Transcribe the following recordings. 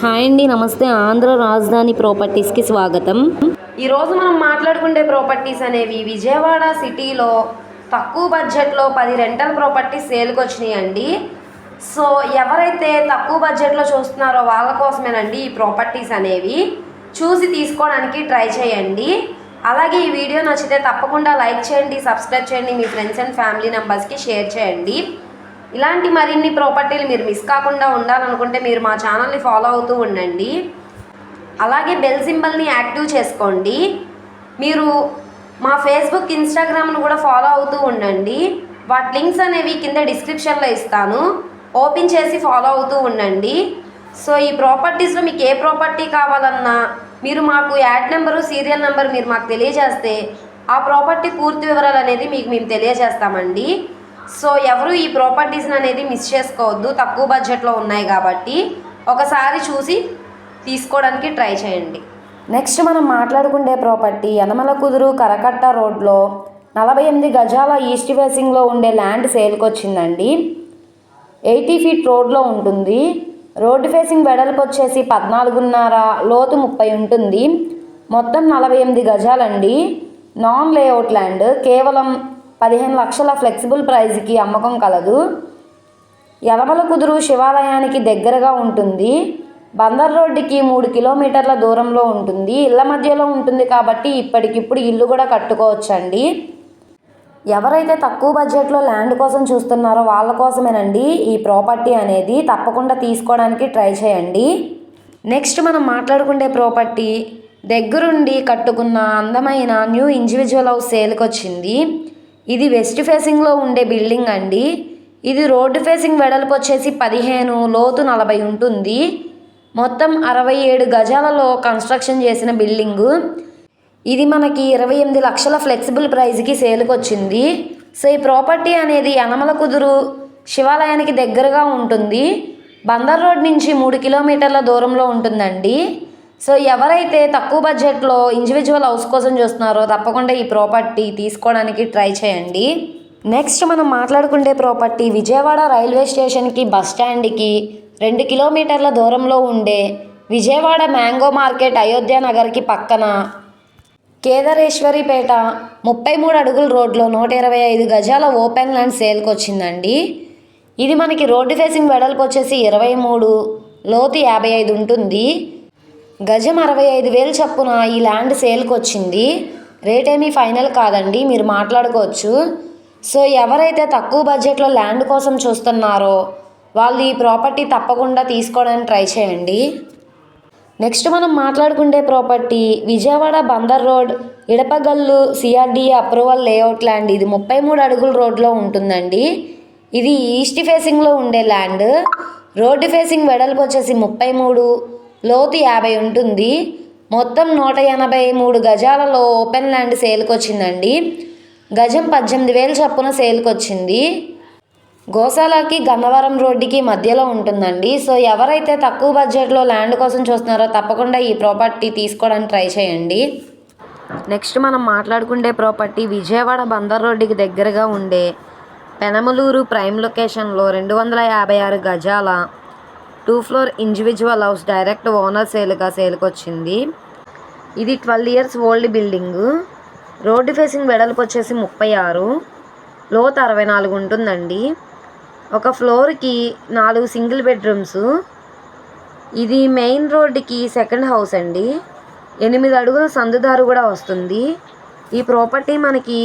Hi అండి నమస్తే. ఆంధ్ర రాజధాని ప్రాపర్టీస్కి స్వాగతం. ఈరోజు మనం మాట్లాడుకునే ప్రాపర్టీస్ అనేవి విజయవాడ సిటీలో తక్కువ బడ్జెట్లో పది రెంటల్ ప్రాపర్టీస్ సేల్కి వచ్చినాయండి సో ఎవరైతే తక్కువ బడ్జెట్లో చూస్తున్నారో వాళ్ళ కోసమేనండి ఈ ప్రాపర్టీస్ అనేవి. చూసి తీసుకోవడానికి ట్రై చేయండి. అలాగే ఈ వీడియో నచ్చితే తప్పకుండా లైక్ చేయండి సబ్స్క్రైబ్ చేయండి మీ ఫ్రెండ్స్ అండ్ ఫ్యామిలీ మెంబర్స్కి షేర్ చేయండి. ఇలాంటి మరిన్ని ప్రాపర్టీలు మీరు మిస్ కాకుండా ఉండాలనుకుంటే మీరు మా ఛానల్ని ఫాలో అవుతూ ఉండండి. అలాగే బెల్ సింబల్ని యాక్టివ్ చేసుకోండి. మీరు మా ఫేస్బుక్ ఇన్స్టాగ్రామ్ను కూడా ఫాలో అవుతూ ఉండండి. వాటి లింక్స్ అనేవి కింద డిస్క్రిప్షన్లో ఇస్తాను. ఓపెన్ చేసి ఫాలో అవుతూ ఉండండి. సో ఈ ప్రాపర్టీస్లో మీకు ఏ ప్రాపర్టీ కావాలన్నా మీరు మాకు యాడ్ నెంబరు సీరియల్ నెంబర్ మీరు మాకు తెలియజేస్తే ఆ ప్రాపర్టీ పూర్తి వివరాలు అనేది మీకు మేము తెలియజేస్తామండి. సో ఎవరు ఈ ప్రాపర్టీస్ని అనేది మిస్ చేసుకోవద్దు తక్కువ బడ్జెట్లో ఉన్నాయి కాబట్టి ఒకసారి చూసి తీసుకోవడానికి ట్రై చేయండి. నెక్స్ట్ మనం మాట్లాడుకునే ప్రాపర్టీ యనమల కుదురు కరకట్ట రోడ్లో నలభై ఎనిమిది గజాల ఈస్ట్ ఫేసింగ్లో ఉండే ల్యాండ్ సేల్కి వచ్చిందండి ఎయిటీ ఫీట్ రోడ్లో ఉంటుంది. రోడ్డు ఫేసింగ్ వెడల్పు వచ్చేసి పద్నాలుగున్నర లోతు ముప్పై ఉంటుంది. మొత్తం నలభై ఎనిమిది గజాలండి. నాన్ లేఅవుట్ ల్యాండ్ కేవలం పదిహేను లక్షల ఫ్లెక్సిబుల్ ప్రైజ్కి అమ్మకం కలదు. యలమల కుదురు శివాలయానికి దగ్గరగా ఉంటుంది. బందర్ రోడ్డుకి మూడు కిలోమీటర్ల దూరంలో ఉంటుంది. ఇళ్ళ మధ్యలో ఉంటుంది కాబట్టి ఇప్పటికిప్పుడు ఇల్లు కూడా కట్టుకోవచ్చండి. ఎవరైతే తక్కువ బడ్జెట్లో ల్యాండ్ కోసం చూస్తున్నారో వాళ్ళ కోసమేనండి ఈ ప్రాపర్టీ అనేది. తప్పకుండా తీసుకోవడానికి ట్రై చేయండి. నెక్స్ట్ మనం మాట్లాడుకునే ప్రాపర్టీ దగ్గరుండి కట్టుకున్న అందమైన న్యూ ఇండివిజువల్ హౌస్ సేల్కి వచ్చింది ఇది వెస్ట్ ఫేసింగ్లో ఉండే బిల్డింగ్ అండి. ఇది రోడ్డు ఫేసింగ్ వెడల్పు వచ్చేసి పదిహేను లోతు నలభై ఉంటుంది. మొత్తం అరవై ఏడు గజాలలో కన్స్ట్రక్షన్ చేసిన బిల్డింగు. ఇది మనకి ఇరవై ఎనిమిది లక్షల ఫ్లెక్సిబుల్ ప్రైస్కి సేల్కి వచ్చింది సో ఈ ప్రాపర్టీ అనేది యనమల కుదురు శివాలయానికి దగ్గరగా ఉంటుంది. బందర్ రోడ్ నుంచి మూడు కిలోమీటర్ల దూరంలో ఉంటుందండి. సో ఎవరైతే తక్కువ బడ్జెట్లో ఇండివిజువల్ హౌస్ కోసం చూస్తున్నారో తప్పకుండా ఈ ప్రాపర్టీ తీసుకోవడానికి ట్రై చేయండి. నెక్స్ట్ మనం మాట్లాడుకుంటే ప్రాపర్టీ విజయవాడ రైల్వే స్టేషన్కి బస్ స్టాండ్కి రెండు కిలోమీటర్ల దూరంలో ఉండే విజయవాడ మ్యాంగో మార్కెట్ అయోధ్య నగర్కి పక్కన కేదారేశ్వరిపేట ముప్పై మూడు అడుగుల రోడ్లో నూట ఇరవై ఐదు గజాల ఓపెన్ ల్యాండ్ సేల్కి వచ్చిందండి. ఇది మనకి రోడ్డు ఫేసింగ్ వెడల్పు వచ్చేసి ఇరవై మూడు లోతు యాభై ఐదు ఉంటుంది. గజం అరవై ఐదు వేలు చప్పున ఈ ల్యాండ్ సేల్కి వచ్చింది రేట్ ఏమీ ఫైనల్ కాదండి మీరు మాట్లాడుకోవచ్చు. సో ఎవరైతే తక్కువ బడ్జెట్లో ల్యాండ్ కోసం చూస్తున్నారో వాళ్ళు ఈ ప్రాపర్టీ తప్పకుండా తీసుకోవడానికి ట్రై చేయండి. నెక్స్ట్ మనం మాట్లాడుకునే property Vijayawada Bandar road Idapagallu CRDA approval layout land. ఇది ముప్పై మూడు అడుగుల రోడ్లో ఉంటుందండి. ఇది ఈస్ట్ ఫేసింగ్లో ఉండే ల్యాండ్. రోడ్డు ఫేసింగ్ వెడల్పు వచ్చేసి ముప్పై మూడు. లోతు యాభై ఉంటుంది. మొత్తం నూట ఎనభై మూడు గజాలలో ఓపెన్ ల్యాండ్ సేల్కి వచ్చిందండి గజం పద్దెనిమిది వేలు చప్పున సేల్కి వచ్చింది గోశాలకి గన్నవరం రోడ్డుకి మధ్యలో ఉంటుందండి. సో ఎవరైతే తక్కువ బడ్జెట్లో ల్యాండ్ కోసం చూస్తున్నారో తప్పకుండా ఈ ప్రాపర్టీ తీసుకోవడానికి ట్రై చేయండి. నెక్స్ట్ మనం మాట్లాడుకునే ప్రాపర్టీ విజయవాడ బందర్ రోడ్డుకి దగ్గరగా ఉండే పెనమలూరు ప్రైమ్ లొకేషన్లో రెండు వందల యాభై ఆరు గజాల two floor individual house direct owner సేల్గా సేల్కి వచ్చింది ఇది twelve years old building. Road facing వెడల్పు వచ్చేసి ముప్పై ఆరు. లోత్ అరవై నాలుగు ఉంటుందండి. ఒక ఫ్లోర్కి నాలుగు సింగిల్ బెడ్రూమ్స్. ఇది మెయిన్ రోడ్డుకి సెకండ్ హౌస్ అండి. ఎనిమిది అడుగుల సందుదారు కూడా వస్తుంది. ఈ ప్రాపర్టీ మనకి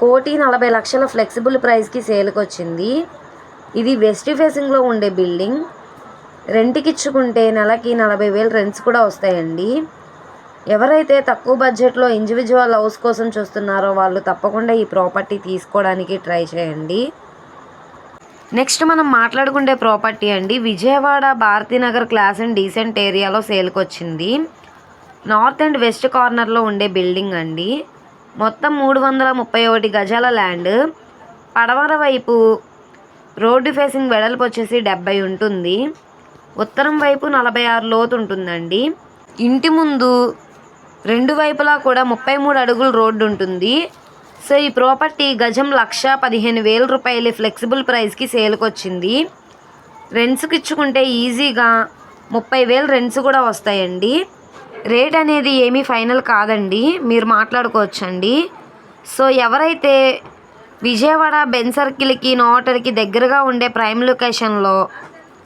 కోటి నలభై లక్షల ఫ్లెక్సిబుల్ ప్రైస్కి సేల్కి వచ్చింది ఇది వెస్ట్ ఫేసింగ్లో ఉండే బిల్డింగ్. రెంట్కి ఇచ్చుకుంటే నెలకి నలభై వేలు రెంట్స్ కూడా వస్తాయండి. ఎవరైతే తక్కువ బడ్జెట్లో ఇండివిజువల్ హౌస్ కోసం చూస్తున్నారో వాళ్ళు తప్పకుండా ఈ ప్రాపర్టీ తీసుకోవడానికి ట్రై చేయండి. నెక్స్ట్ మనం మాట్లాడుకునే ప్రాపర్టీ అండి. Vijayawada Bharatinagar class and decent ఏరియాలో సేల్కి వచ్చింది నార్త్ అండ్ వెస్ట్ కార్నర్లో ఉండే బిల్డింగ్ అండి. మొత్తం మూడు వందల ముప్పై ఒకటి గజాల ల్యాండ్. పడవర వైపు రోడ్డు ఫేసింగ్ వెడల్పు వచ్చేసి డెబ్బై ఉంటుంది. ఉత్తరం వైపు నలభై ఆరు లోతు ఉంటుందండి ఇంటి ముందు రెండు వైపులా కూడా ముప్పై మూడు అడుగుల రోడ్డు ఉంటుంది. సో ఈ ప్రాపర్టీ గజం లక్ష పదిహేను వేల రూపాయలు ఫ్లెక్సిబుల్ ప్రైస్కి సేల్కి వచ్చింది రెంట్స్కి ఇచ్చుకుంటే ఈజీగా ముప్పై వేలు రెంట్స్ కూడా వస్తాయండి. రేట్ అనేది ఏమీ ఫైనల్ కాదండి. మీరు మాట్లాడుకోవచ్చండి. సో ఎవరైతే విజయవాడ బెన్ సర్కిల్కి నోటర్కి దగ్గరగా ఉండే ప్రైమ్ లొకేషన్లో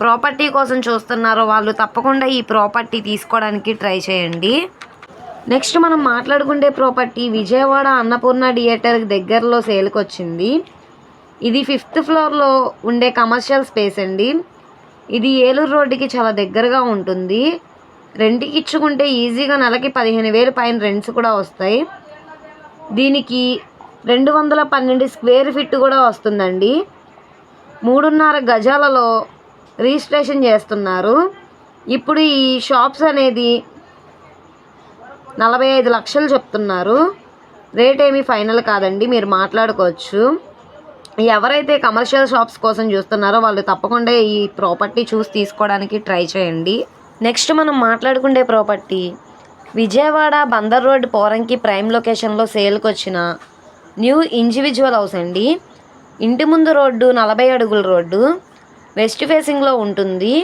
ప్రాపర్టీ కోసం చూస్తున్నారో వాళ్ళు తప్పకుండా ఈ ప్రాపర్టీ తీసుకోవడానికి ట్రై చేయండి. నెక్స్ట్ మనం మాట్లాడుకుంటే ప్రాపర్టీ విజయవాడ అన్నపూర్ణ థియేటర్ దగ్గరలో సేల్కి వచ్చింది ఇది ఫిఫ్త్ ఫ్లోర్లో ఉండే కమర్షియల్ స్పేస్ అండి. ఇది ఏలూరు రోడ్డుకి చాలా దగ్గరగా ఉంటుంది. రెంట్కి ఇచ్చుకుంటే ఈజీగా నెలకి పదిహేను వేలు పైన రెంట్స్ కూడా వస్తాయి. దీనికి రెండు వందల పన్నెండు స్క్వేర్ ఫీట్ కూడా వస్తుందండి. మూడున్నర గజాలలో రిజిస్ట్రేషన్ చేస్తున్నారు. ఇప్పుడు ఈ షాప్స్ అనేది నలభై ఐదు లక్షలు చెప్తున్నారు. రేట్ ఏమీ ఫైనల్ కాదండి మీరు మాట్లాడుకోవచ్చు. ఎవరైతే కమర్షియల్ షాప్స్ కోసం చూస్తున్నారో వాళ్ళు తప్పకుండా ఈ ప్రాపర్టీ చూసి తీసుకోవడానికి ట్రై చేయండి. నెక్స్ట్ మనం మాట్లాడుకునే property. Vijayawada Bandar road Poranki prime లొకేషన్లో సేల్కి వచ్చిన న్యూ ఇండివిజువల్ హౌస్ అండి. ఇంటి ముందు రోడ్డు నలభై అడుగుల రోడ్డు. వెస్ట్ ఫేసింగ్లో ఉంటుంది.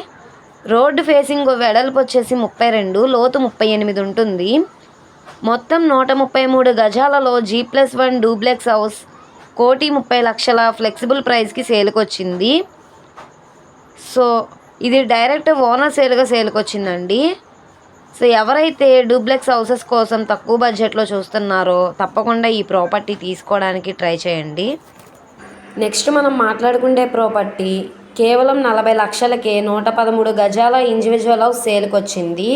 రోడ్డు ఫేసింగ్ వెడల్పు వచ్చేసి ముప్పై రెండు లోతు ముప్పై ఎనిమిది ఉంటుంది. మొత్తం నూట ముప్పై మూడు గజాలలో G plus one duplex house కోటి ముప్పై లక్షల ఫ్లెక్సిబుల్ ప్రైస్కి సేల్కి వచ్చింది సో ఇది డైరెక్ట్ ఓనర్ సేల్గా సేల్కి వచ్చిందండి సో ఎవరైతే డూప్లెక్స్ హౌసెస్ కోసం తక్కువ బడ్జెట్లో చూస్తున్నారో తప్పకుండా ఈ ప్రాపర్టీ తీసుకోవడానికి ట్రై చేయండి. నెక్స్ట్ మనం మాట్లాడుకునే ప్రాపర్టీ కేవలం నలభై లక్షలకే నూట పదమూడు గజాల ఇండివిజువల్ హౌస్ సేల్కి వచ్చింది.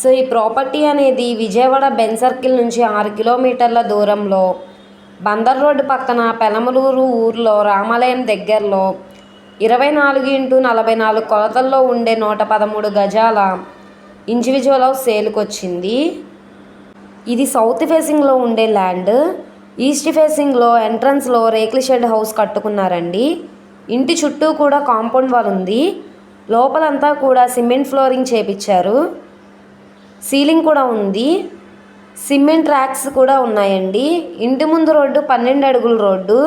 సో ఈ ప్రాపర్టీ అనేది విజయవాడ బెన్ సర్కిల్ నుంచి ఆరు కిలోమీటర్ల దూరంలో బందర్ రోడ్డు పక్కన పెనమలూరు ఊర్లో రామాలయం దగ్గరలో ఇరవై నాలుగు ఇంటూ నలభై నాలుగు కొలతల్లో ఉండే నూట పదమూడు గజాల ఇండివిజువల్ హౌస్ సేల్కి వచ్చింది. ఇది సౌత్ ఫేసింగ్లో ఉండే ల్యాండ్ ఈస్ట్ ఫేసింగ్లో ఎంట్రన్స్లో రేకుల షెడ్ హౌస్ కట్టుకున్నారండి. ఇంటి చుట్టూ కూడా కాంపౌండ్ వాల్ ఉంది. లోపలంతా కూడా సిమెంట్ ఫ్లోరింగ్ చేపించారు సీలింగ్ కూడా ఉంది. సిమెంట్ ర్యాక్స్ కూడా ఉన్నాయండి. ఇంటి ముందు రోడ్డు పన్నెండు అడుగుల రోడ్డు.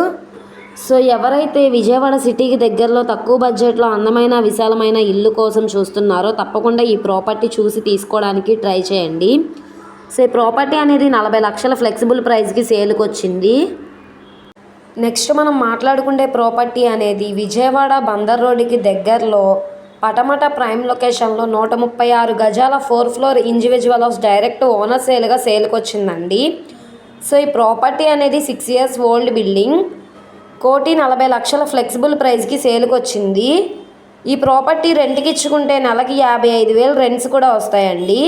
సో ఎవరైతే విజయవాడ సిటీకి దగ్గరలో తక్కువ బడ్జెట్లో అందమైన విశాలమైన ఇల్లు కోసం చూస్తున్నారో తప్పకుండా ఈ ప్రాపర్టీ చూసి తీసుకోవడానికి ట్రై చేయండి. సో ఈ ప్రాపర్టీ అనేది నలభై లక్షల ఫ్లెక్సిబుల్ ప్రైస్కి సేల్కి వచ్చింది నెక్స్ట్ మనం మాట్లాడుకునే ప్రాపర్టీ అనేది విజయవాడ బందర్ రోడ్డుకి దగ్గరలో పటమట ప్రైమ్ లొకేషన్లో నూట ముప్పై ఆరు గజాల four floor individual house direct owner సేల్గా సేల్కి వచ్చిందండి. సో ఈ ప్రాపర్టీ అనేది సిక్స్ ఇయర్స్ ఓల్డ్ బిల్డింగ్ కోటి నలభై లక్షల ఫ్లెక్సిబుల్ ప్రైస్కి సేల్కి వచ్చింది. ఈ ప్రాపర్టీ రెంట్కి ఇచ్చుకుంటే నెలకి యాభై ఐదు వేలు రెంట్స్ కూడా వస్తాయండి.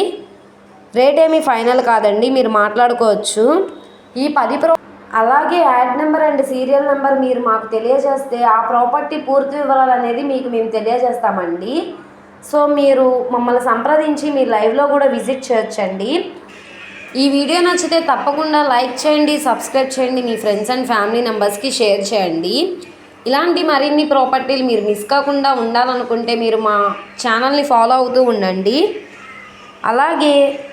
రేట్ ఏమీ ఫైనల్ కాదండి మీరు మాట్లాడుకోవచ్చు. ఈ పది ప్రో అలాగే ad number and serial number మీరు మాకు తెలియజేస్తే ఆ ప్రాపర్టీ పూర్తి వివరాలు అనేది మీకు మేము తెలియజేస్తామండి. సో మీరు మమ్మల్ని సంప్రదించి మీ లైవ్లో కూడా విజిట్ చేయొచ్చండి. ఈ వీడియో నచ్చితే తప్పకుండా లైక్ చేయండి సబ్స్క్రైబ్ చేయండి మీ ఫ్రెండ్స్ అండ్ ఫ్యామిలీ మెంబర్స్కి షేర్ చేయండి. ఇలాంటి మరిన్ని ప్రాపర్టీలు మీరు మిస్ కాకుండా ఉండాలనుకుంటే మీరు మా ఛానల్ని ఫాలో అవుతూ ఉండండి. అలాగే